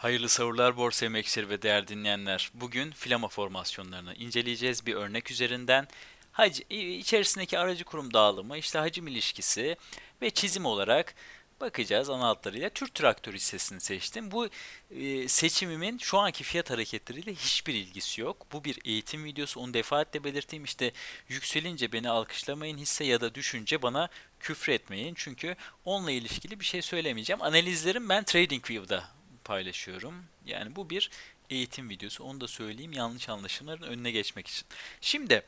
Hayırlı savurlar borsa emekçileri ve değerli dinleyenler. Bugün filama formasyonlarını inceleyeceğiz bir örnek üzerinden. Hac içerisindeki aracı kurum dağılımı, işte hacim ilişkisi ve çizim olarak bakacağız ana hatlarıyla. Türk traktör hissesini seçtim. Bu e, seçimimin şu anki fiyat hareketleriyle hiçbir ilgisi yok. Bu bir eğitim videosu. Onu defaatle belirteyim. İşte yükselince beni alkışlamayın hisse ya da düşünce bana küfür etmeyin. Çünkü onunla ilişkili bir şey söylemeyeceğim. Analizlerim ben TradingView'da paylaşıyorum. Yani bu bir eğitim videosu. Onu da söyleyeyim yanlış anlaşılmaların önüne geçmek için. Şimdi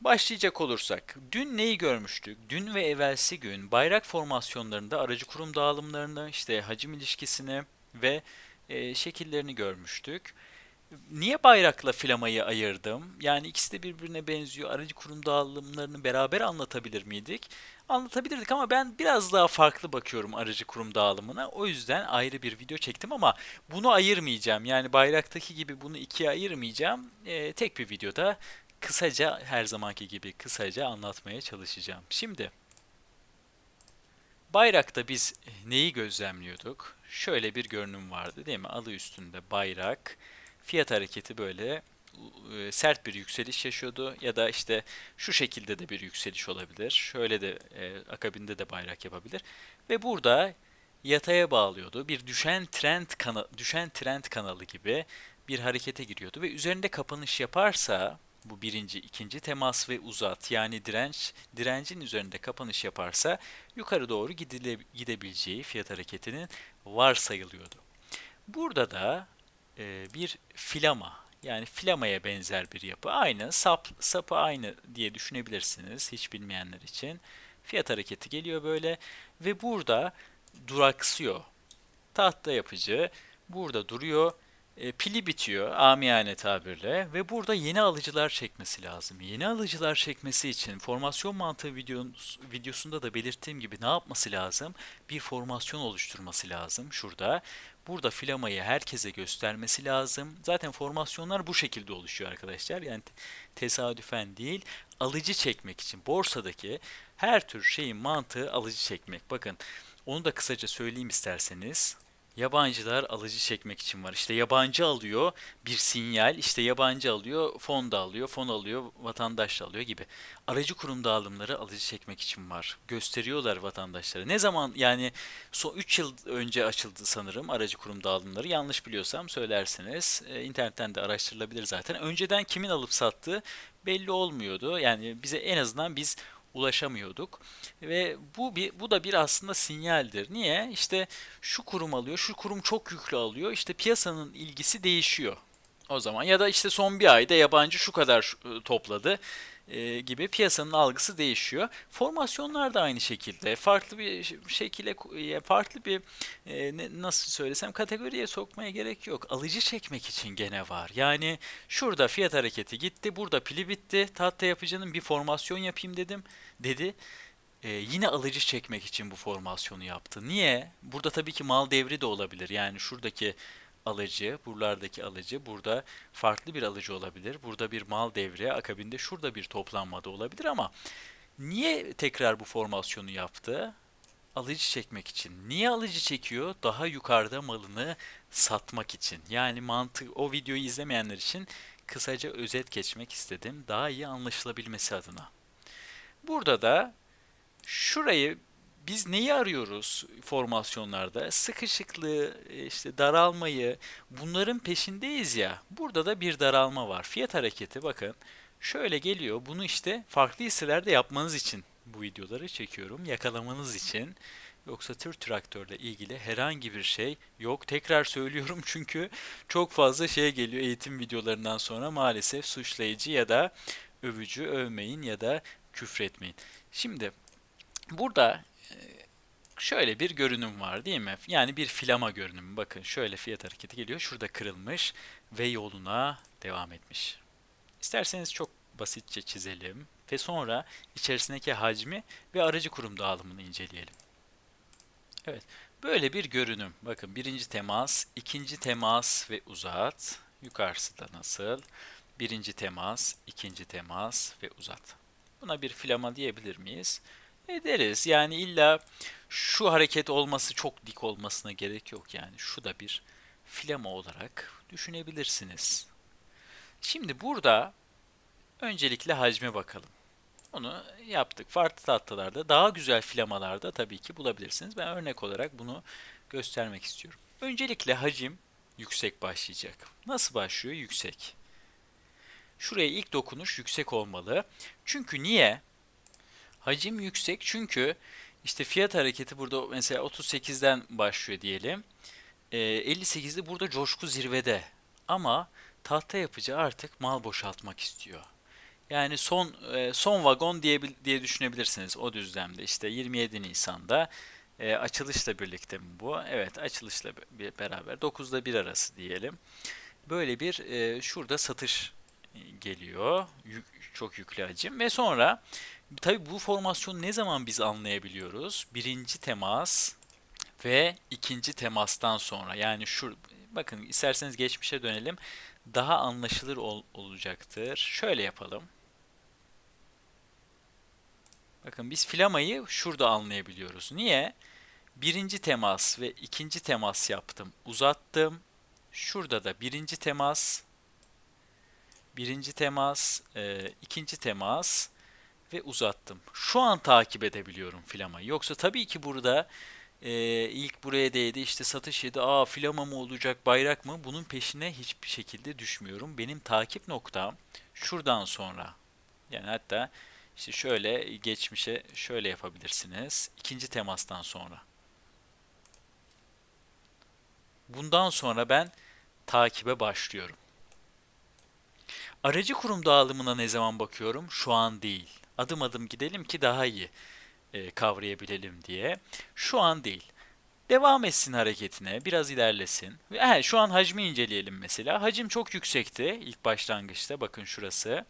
başlayacak olursak dün neyi görmüştük? Dün ve evvelsi gün bayrak formasyonlarında aracı kurum dağılımlarını, işte hacim ilişkisini ve e, şekillerini görmüştük. Niye bayrakla filamayı ayırdım? Yani ikisi de birbirine benziyor. Aracı kurum dağılımlarını beraber anlatabilir miydik? Anlatabilirdik ama ben biraz daha farklı bakıyorum aracı kurum dağılımına. O yüzden ayrı bir video çektim ama bunu ayırmayacağım. Yani bayraktaki gibi bunu ikiye ayırmayacağım. Ee, tek bir videoda kısaca her zamanki gibi kısaca anlatmaya çalışacağım. Şimdi bayrakta biz neyi gözlemliyorduk? Şöyle bir görünüm vardı değil mi? Adı üstünde bayrak fiyat hareketi böyle e, sert bir yükseliş yaşıyordu ya da işte şu şekilde de bir yükseliş olabilir. Şöyle de e, akabinde de bayrak yapabilir ve burada yataya bağlıyordu. Bir düşen trend kana düşen trend kanalı gibi bir harekete giriyordu ve üzerinde kapanış yaparsa bu birinci, ikinci temas ve uzat yani direnç direncin üzerinde kapanış yaparsa yukarı doğru gidile, gidebileceği fiyat hareketinin varsayılıyordu. Burada da e, bir filama yani filamaya benzer bir yapı. Aynı sap sapı aynı diye düşünebilirsiniz hiç bilmeyenler için. Fiyat hareketi geliyor böyle ve burada duraksıyor. Tahta yapıcı burada duruyor. E, pili bitiyor amiyane tabirle ve burada yeni alıcılar çekmesi lazım. Yeni alıcılar çekmesi için formasyon mantığı videos, videosunda da belirttiğim gibi ne yapması lazım? Bir formasyon oluşturması lazım şurada. Burada filamayı herkese göstermesi lazım. Zaten formasyonlar bu şekilde oluşuyor arkadaşlar. Yani tesadüfen değil, alıcı çekmek için borsadaki her tür şeyin mantığı alıcı çekmek. Bakın onu da kısaca söyleyeyim isterseniz. Yabancılar alıcı çekmek için var. İşte yabancı alıyor bir sinyal, işte yabancı alıyor, fon da alıyor, fon alıyor, vatandaş da alıyor gibi. Aracı kurum dağılımları alıcı çekmek için var. Gösteriyorlar vatandaşlara. Ne zaman yani son 3 yıl önce açıldı sanırım aracı kurum dağılımları. Yanlış biliyorsam söylersiniz. E, internetten de araştırılabilir zaten. Önceden kimin alıp sattığı belli olmuyordu. Yani bize en azından biz ulaşamıyorduk. Ve bu bir bu da bir aslında sinyaldir. Niye? İşte şu kurum alıyor, şu kurum çok yüklü alıyor. İşte piyasanın ilgisi değişiyor. O zaman ya da işte son bir ayda yabancı şu kadar e, topladı e, gibi piyasanın algısı değişiyor. Formasyonlar da aynı şekilde farklı bir şekilde e, farklı bir e, nasıl söylesem kategoriye sokmaya gerek yok. Alıcı çekmek için gene var. Yani şurada fiyat hareketi gitti, burada pili bitti. Tahta yapıcının bir formasyon yapayım dedim dedi. Ee, yine alıcı çekmek için bu formasyonu yaptı. Niye? Burada tabii ki mal devri de olabilir. Yani şuradaki alıcı, buralardaki alıcı, burada farklı bir alıcı olabilir. Burada bir mal devri, akabinde şurada bir toplanma da olabilir ama niye tekrar bu formasyonu yaptı? Alıcı çekmek için. Niye alıcı çekiyor? Daha yukarıda malını satmak için. Yani mantık o videoyu izlemeyenler için kısaca özet geçmek istedim. Daha iyi anlaşılabilmesi adına. Burada da şurayı biz neyi arıyoruz formasyonlarda? Sıkışıklığı, işte daralmayı, bunların peşindeyiz ya. Burada da bir daralma var. Fiyat hareketi bakın şöyle geliyor. Bunu işte farklı hisselerde yapmanız için bu videoları çekiyorum. Yakalamanız için. Yoksa tır traktörle ilgili herhangi bir şey yok. Tekrar söylüyorum çünkü çok fazla şey geliyor eğitim videolarından sonra maalesef suçlayıcı ya da övücü övmeyin ya da küfretmeyin. Şimdi burada şöyle bir görünüm var değil mi? Yani bir filama görünümü. Bakın şöyle fiyat hareketi geliyor. Şurada kırılmış ve yoluna devam etmiş. İsterseniz çok basitçe çizelim ve sonra içerisindeki hacmi ve aracı kurum dağılımını inceleyelim. Evet, böyle bir görünüm. Bakın birinci temas, ikinci temas ve uzat. Yukarısı da nasıl? Birinci temas, ikinci temas ve uzat. Buna bir filama diyebilir miyiz? Ederiz. Yani illa şu hareket olması çok dik olmasına gerek yok yani. Şu da bir filama olarak düşünebilirsiniz. Şimdi burada öncelikle hacme bakalım. Onu yaptık. Farklı tatlılarda, daha güzel filamalarda tabii ki bulabilirsiniz. Ben örnek olarak bunu göstermek istiyorum. Öncelikle hacim yüksek başlayacak. Nasıl başlıyor? Yüksek. Şuraya ilk dokunuş yüksek olmalı. Çünkü niye? Hacim yüksek çünkü işte fiyat hareketi burada mesela 38'den başlıyor diyelim. E, 58'de burada coşku zirvede. Ama tahta yapıcı artık mal boşaltmak istiyor. Yani son e, son vagon diye diye düşünebilirsiniz o düzlemde. İşte 27 Nisan'da e, açılışla birlikte mi bu? Evet, açılışla beraber 9'da 1 arası diyelim. Böyle bir e, şurada satış geliyor. Yük, çok yüklü hacim ve sonra tabi bu formasyonu ne zaman biz anlayabiliyoruz? Birinci temas ve ikinci temastan sonra yani şu bakın isterseniz geçmişe dönelim daha anlaşılır ol, olacaktır. Şöyle yapalım. Bakın biz filamayı şurada anlayabiliyoruz. Niye? Birinci temas ve ikinci temas yaptım. Uzattım. Şurada da birinci temas, birinci temas, e, ikinci temas ve uzattım. Şu an takip edebiliyorum filamayı. Yoksa tabii ki burada e, ilk buraya değdi işte satış yedi. Aa filama mı olacak bayrak mı? Bunun peşine hiçbir şekilde düşmüyorum. Benim takip noktam şuradan sonra. Yani hatta işte şöyle geçmişe şöyle yapabilirsiniz. İkinci temastan sonra. Bundan sonra ben takibe başlıyorum. Aracı kurum dağılımına ne zaman bakıyorum? Şu an değil. Adım adım gidelim ki daha iyi e, kavrayabilelim diye. Şu an değil. Devam etsin hareketine, biraz ilerlesin. He, şu an hacmi inceleyelim mesela. Hacim çok yüksekti ilk başlangıçta. Bakın şurası.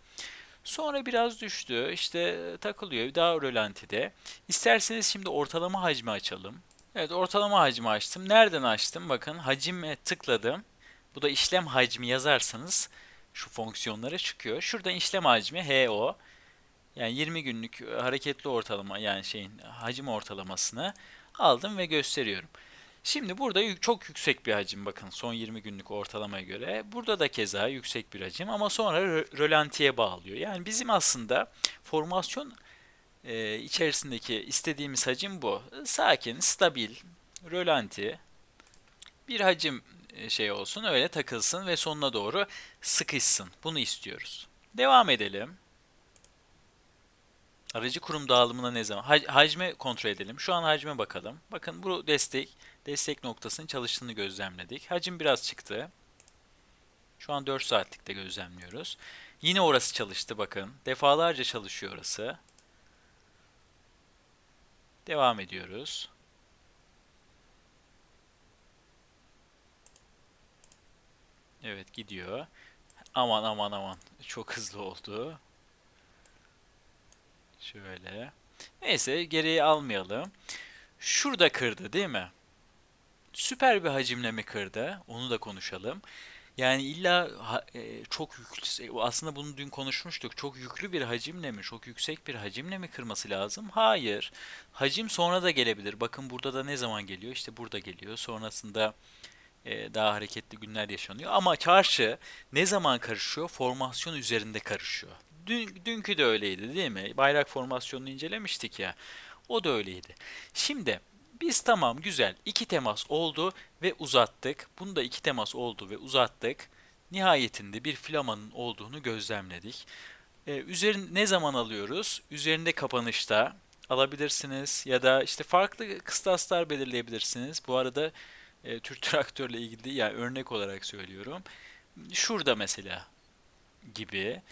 Sonra biraz düştü. İşte takılıyor. Daha rölantide. İsterseniz şimdi ortalama hacmi açalım. Evet ortalama hacmi açtım. Nereden açtım? Bakın hacime tıkladım. Bu da işlem hacmi yazarsanız şu fonksiyonlara çıkıyor. Şuradan işlem hacmi HO. Yani 20 günlük hareketli ortalama yani şeyin hacim ortalamasını aldım ve gösteriyorum. Şimdi burada çok yüksek bir hacim bakın son 20 günlük ortalamaya göre. Burada da keza yüksek bir hacim ama sonra rölantiye bağlıyor. Yani bizim aslında formasyon e, içerisindeki istediğimiz hacim bu. Sakin, stabil, rölanti bir hacim e, şey olsun öyle takılsın ve sonuna doğru sıkışsın. Bunu istiyoruz. Devam edelim. Aracı kurum dağılımına ne zaman? Hac hacme kontrol edelim. Şu an hacme bakalım. Bakın bu destek, destek noktasının çalıştığını gözlemledik. Hacim biraz çıktı. Şu an 4 saatlikte gözlemliyoruz. Yine orası çalıştı bakın. Defalarca çalışıyor orası. Devam ediyoruz. Evet gidiyor. Aman aman aman. Çok hızlı oldu. Şöyle. Neyse geriye almayalım. Şurada kırdı değil mi? Süper bir hacimle mi kırdı? Onu da konuşalım. Yani illa e, çok yüklü, e, aslında bunu dün konuşmuştuk. Çok yüklü bir hacimle mi, çok yüksek bir hacimle mi kırması lazım? Hayır. Hacim sonra da gelebilir. Bakın burada da ne zaman geliyor? İşte burada geliyor. Sonrasında e, daha hareketli günler yaşanıyor. Ama çarşı ne zaman karışıyor? Formasyon üzerinde karışıyor. Dün, dünkü de öyleydi değil mi? Bayrak formasyonunu incelemiştik ya. O da öyleydi. Şimdi biz tamam güzel iki temas oldu ve uzattık. Bunu da iki temas oldu ve uzattık. Nihayetinde bir filamanın olduğunu gözlemledik. Ee, üzerin ne zaman alıyoruz? Üzerinde kapanışta alabilirsiniz ya da işte farklı kıstaslar belirleyebilirsiniz. Bu arada e, Türk traktörle ilgili yani örnek olarak söylüyorum. Şurada mesela gibi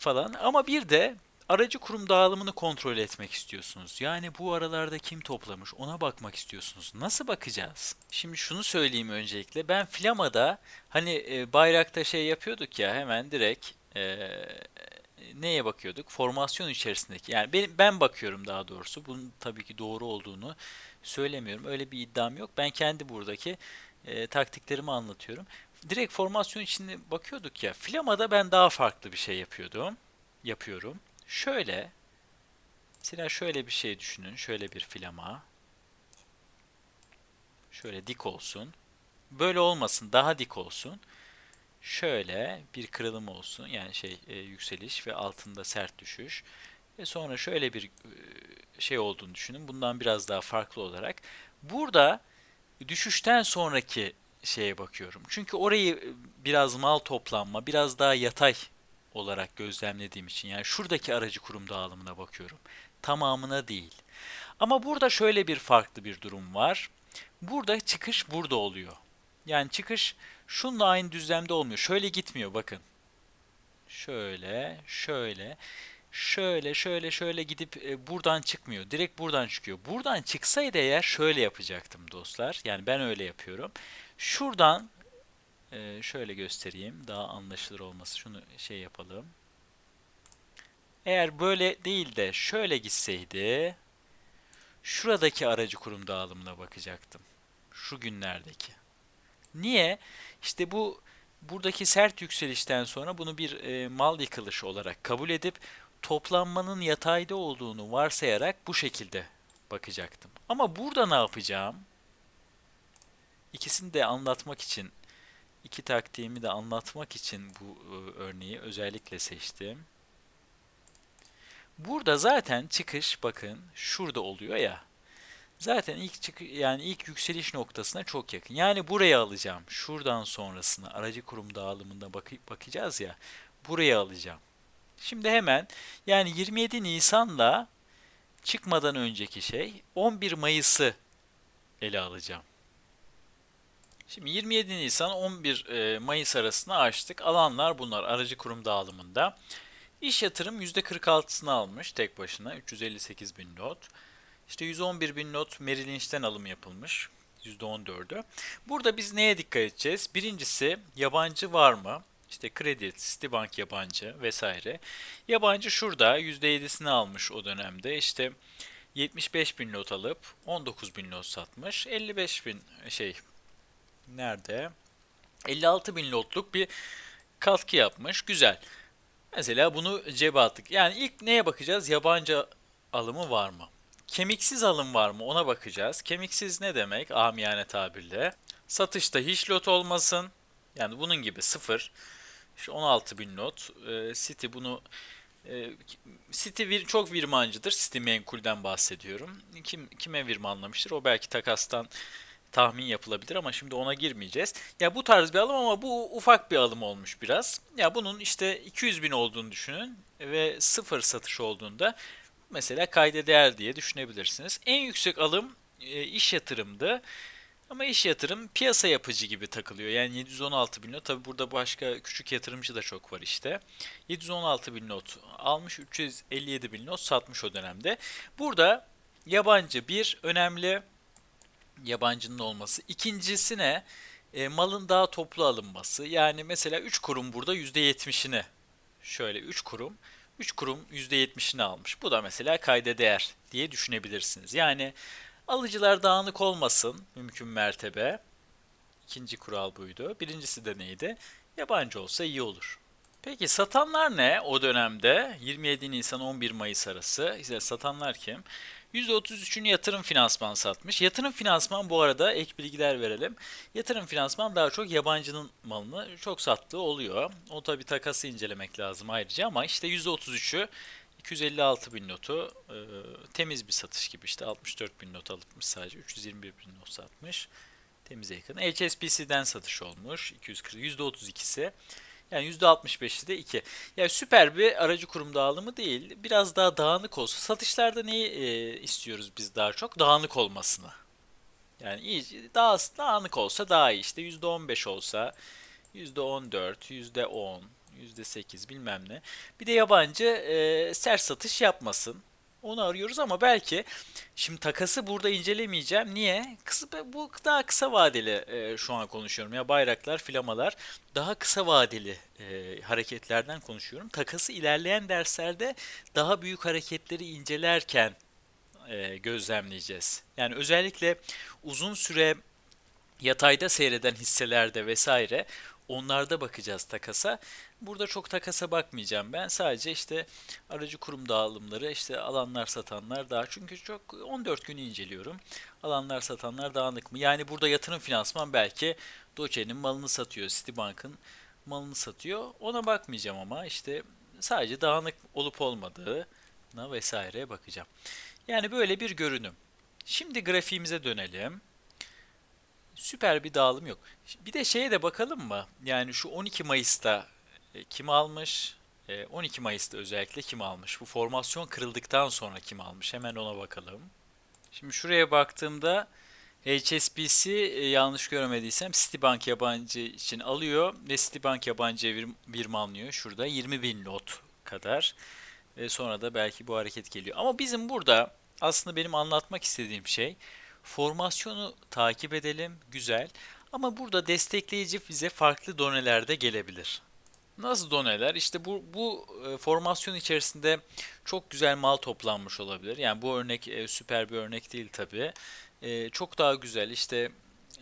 falan ama bir de aracı kurum dağılımını kontrol etmek istiyorsunuz. Yani bu aralarda kim toplamış ona bakmak istiyorsunuz. Nasıl bakacağız? Şimdi şunu söyleyeyim öncelikle. Ben Flama'da hani e, bayrakta şey yapıyorduk ya hemen direkt e, neye bakıyorduk? Formasyon içerisindeki. Yani ben, ben bakıyorum daha doğrusu. Bunun tabii ki doğru olduğunu söylemiyorum. Öyle bir iddiam yok. Ben kendi buradaki e, taktiklerimi anlatıyorum. Direkt formasyon içinde bakıyorduk ya. Flama'da ben daha farklı bir şey yapıyordum. Yapıyorum. Şöyle mesela şöyle bir şey düşünün. Şöyle bir flama. Şöyle dik olsun. böyle olmasın, daha dik olsun. Şöyle bir kırılım olsun, yani şey e, yükseliş ve altında sert düşüş. Ve sonra şöyle bir e, şey olduğunu düşünün. Bundan biraz daha farklı olarak. Burada düşüşten sonraki şeye bakıyorum. Çünkü orayı e, biraz mal toplanma, biraz daha yatay olarak gözlemlediğim için yani şuradaki aracı kurum dağılımına bakıyorum. Tamamına değil. Ama burada şöyle bir farklı bir durum var. Burada çıkış burada oluyor. Yani çıkış şunla aynı düzlemde olmuyor. Şöyle gitmiyor bakın. Şöyle, şöyle, şöyle, şöyle, şöyle gidip e, buradan çıkmıyor. Direkt buradan çıkıyor. Buradan çıksaydı eğer şöyle yapacaktım dostlar. Yani ben öyle yapıyorum. Şuradan e, şöyle göstereyim. Daha anlaşılır olması. Şunu şey yapalım. Eğer böyle değil de şöyle gitseydi şuradaki aracı kurum dağılımına bakacaktım. Şu günlerdeki. Niye? İşte bu buradaki sert yükselişten sonra bunu bir e, mal yıkılışı olarak kabul edip toplanmanın yatayda olduğunu varsayarak bu şekilde bakacaktım. Ama burada ne yapacağım? İkisini de anlatmak için, iki taktiğimi de anlatmak için bu e, örneği özellikle seçtim. Burada zaten çıkış bakın şurada oluyor ya. Zaten ilk çık yani ilk yükseliş noktasına çok yakın. Yani buraya alacağım. Şuradan sonrasını aracı kurum dağılımında bak bakacağız ya. Buraya alacağım. Şimdi hemen yani 27 Nisan'la çıkmadan önceki şey 11 Mayıs'ı ele alacağım. Şimdi 27 Nisan 11 e, Mayıs arasında açtık. Alanlar bunlar aracı kurum dağılımında. İş yatırım %46'sını almış tek başına 358 bin lot. İşte 111 bin not Merrill Lynch'ten alım yapılmış. %14'ü. Burada biz neye dikkat edeceğiz? Birincisi yabancı var mı? İşte kredi, Citibank yabancı vesaire. Yabancı şurada %7'sini almış o dönemde. İşte 75 bin lot alıp 19 bin lot satmış. 55 bin şey nerede? 56 bin lotluk bir katkı yapmış. Güzel. Mesela bunu cebe attık. Yani ilk neye bakacağız? Yabancı alımı var mı? Kemiksiz alım var mı ona bakacağız. Kemiksiz ne demek amiyane tabirle? Satışta hiç lot olmasın. Yani bunun gibi sıfır. İşte 16 bin lot. E, City bunu e, City vir, çok virmancıdır. City menkulden bahsediyorum. Kim kime virmanlamıştır? O belki takastan tahmin yapılabilir ama şimdi ona girmeyeceğiz. Ya bu tarz bir alım ama bu ufak bir alım olmuş biraz. Ya bunun işte 200 bin olduğunu düşünün ve sıfır satış olduğunda mesela kayda değer diye düşünebilirsiniz. En yüksek alım e, iş yatırımdı. Ama iş yatırım piyasa yapıcı gibi takılıyor. Yani 716 bin not. Tabi burada başka küçük yatırımcı da çok var işte. 716 bin not almış. 357 bin not satmış o dönemde. Burada yabancı bir önemli yabancının olması. İkincisi ne? E, malın daha toplu alınması. Yani mesela 3 kurum burada %70'ini şöyle 3 kurum 3 kurum %70'ini almış. Bu da mesela kayda değer diye düşünebilirsiniz. Yani alıcılar dağınık olmasın mümkün mertebe. İkinci kural buydu. Birincisi de neydi? Yabancı olsa iyi olur. Peki satanlar ne o dönemde? 27 Nisan 11 Mayıs arası. İşte satanlar kim? %33'ünü yatırım finansman satmış. Yatırım finansman bu arada ek bilgiler verelim. Yatırım finansman daha çok yabancının malını çok sattığı oluyor. O tabi takası incelemek lazım ayrıca ama işte %33'ü 256 bin notu e, temiz bir satış gibi işte 64 bin not alınmış sadece 321 bin not satmış temize yakın. HSBC'den satış olmuş 240 %32'si yani %65'i de 2. Yani süper bir aracı kurum dağılımı değil. Biraz daha dağınık olsa. Satışlarda neyi e, istiyoruz biz daha çok? Dağınık olmasını. Yani iyi, daha dağınık olsa daha iyi. İşte %15 olsa, %14, %10, %8 bilmem ne. Bir de yabancı e, sert satış yapmasın. Onu arıyoruz ama belki şimdi takası burada incelemeyeceğim. Niye? Kısa, bu daha kısa vadeli e, şu an konuşuyorum. Ya bayraklar, flamalar daha kısa vadeli e, hareketlerden konuşuyorum. Takası ilerleyen derslerde daha büyük hareketleri incelerken e, gözlemleyeceğiz. Yani özellikle uzun süre yatayda seyreden hisselerde vesaire onlarda bakacağız takasa. Burada çok takasa bakmayacağım ben. Sadece işte aracı kurum dağılımları, işte alanlar satanlar daha. Çünkü çok 14 günü inceliyorum. Alanlar satanlar dağınık mı? Yani burada yatırım finansman belki Doge'nin malını satıyor, Citibank'ın malını satıyor. Ona bakmayacağım ama işte sadece dağınık olup olmadığına vesaireye bakacağım. Yani böyle bir görünüm. Şimdi grafiğimize dönelim. Süper bir dağılım yok. Bir de şeye de bakalım mı? Yani şu 12 Mayıs'ta e, kim almış? E, 12 Mayıs'ta özellikle kim almış? Bu formasyon kırıldıktan sonra kim almış? Hemen ona bakalım. Şimdi şuraya baktığımda HSBC e, yanlış görmediysem Citibank yabancı için alıyor ve Citibank yabancıya bir, bir manlıyor. Şurada 20 bin lot kadar. Ve sonra da belki bu hareket geliyor. Ama bizim burada aslında benim anlatmak istediğim şey formasyonu takip edelim. Güzel. Ama burada destekleyici bize farklı donelerde gelebilir. Nasıl doneler? İşte bu, bu e, formasyon içerisinde çok güzel mal toplanmış olabilir. Yani bu örnek e, süper bir örnek değil tabii. E, çok daha güzel işte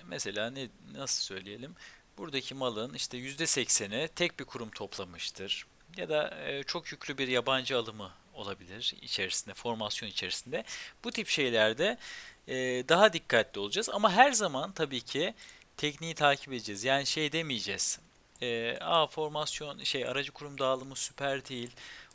mesela ne nasıl söyleyelim? Buradaki malın işte %80'i tek bir kurum toplamıştır. Ya da e, çok yüklü bir yabancı alımı olabilir içerisinde, formasyon içerisinde. Bu tip şeylerde e, daha dikkatli olacağız. Ama her zaman tabii ki tekniği takip edeceğiz. Yani şey demeyeceğiz. E, Aa formasyon şey aracı kurum dağılımı süper değil.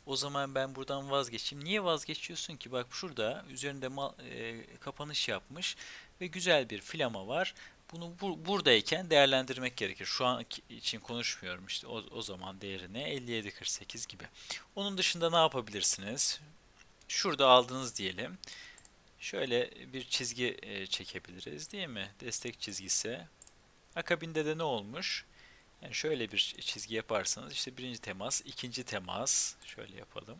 O zaman ben buradan vazgeçeyim. Niye vazgeçiyorsun ki? Bak şurada üzerinde mal, e, kapanış yapmış ve güzel bir flama var. Bunu bu, buradayken değerlendirmek gerekir. Şu an için konuşmuyorum işte o, o zaman değerini 57.48 gibi. Onun dışında ne yapabilirsiniz? Şurada aldınız diyelim. Şöyle bir çizgi e, çekebiliriz değil mi? Destek çizgisi. Akabinde de ne olmuş? Yani şöyle bir çizgi yaparsanız işte birinci temas, ikinci temas şöyle yapalım.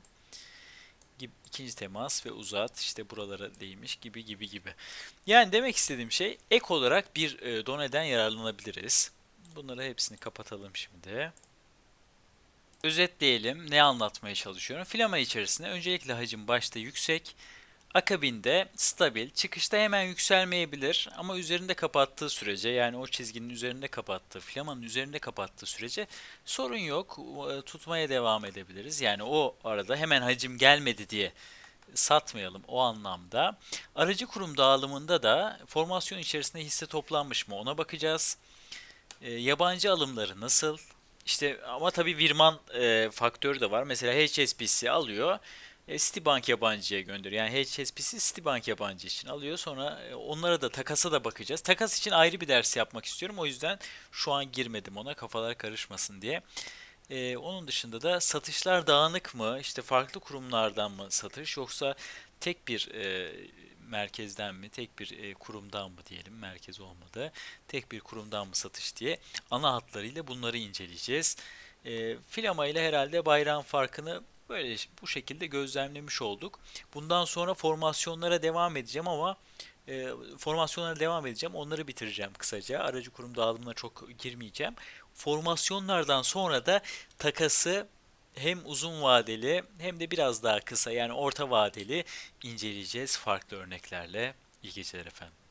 Gibi, ikinci temas ve uzat işte buralara değmiş gibi gibi gibi. Yani demek istediğim şey ek olarak bir e, doneden yararlanabiliriz. Bunları hepsini kapatalım şimdi. Özetleyelim ne anlatmaya çalışıyorum. Filama içerisinde öncelikle hacim başta yüksek, Akabinde stabil, çıkışta hemen yükselmeyebilir ama üzerinde kapattığı sürece yani o çizginin üzerinde kapattığı, flamanın üzerinde kapattığı sürece sorun yok. E, tutmaya devam edebiliriz. Yani o arada hemen hacim gelmedi diye satmayalım o anlamda. Aracı kurum dağılımında da formasyon içerisinde hisse toplanmış mı ona bakacağız. E, yabancı alımları nasıl? İşte ama tabii Virman e, faktörü de var. Mesela HSBC alıyor e, Citibank yabancıya gönderiyor. Yani HSBC Citibank yabancı için alıyor. Sonra e, onlara da takasa da bakacağız. Takas için ayrı bir ders yapmak istiyorum. O yüzden şu an girmedim ona kafalar karışmasın diye. Ee, onun dışında da satışlar dağınık mı? İşte farklı kurumlardan mı satış yoksa tek bir e, merkezden mi, tek bir e, kurumdan mı diyelim, merkez olmadı. Tek bir kurumdan mı satış diye ana hatlarıyla bunları inceleyeceğiz. E, filama ile herhalde bayrağın farkını Böyle bu şekilde gözlemlemiş olduk. Bundan sonra formasyonlara devam edeceğim ama e, formasyonlara devam edeceğim. Onları bitireceğim kısaca. Aracı kurum dağılımına çok girmeyeceğim. Formasyonlardan sonra da takası hem uzun vadeli hem de biraz daha kısa yani orta vadeli inceleyeceğiz farklı örneklerle. İyi geceler efendim.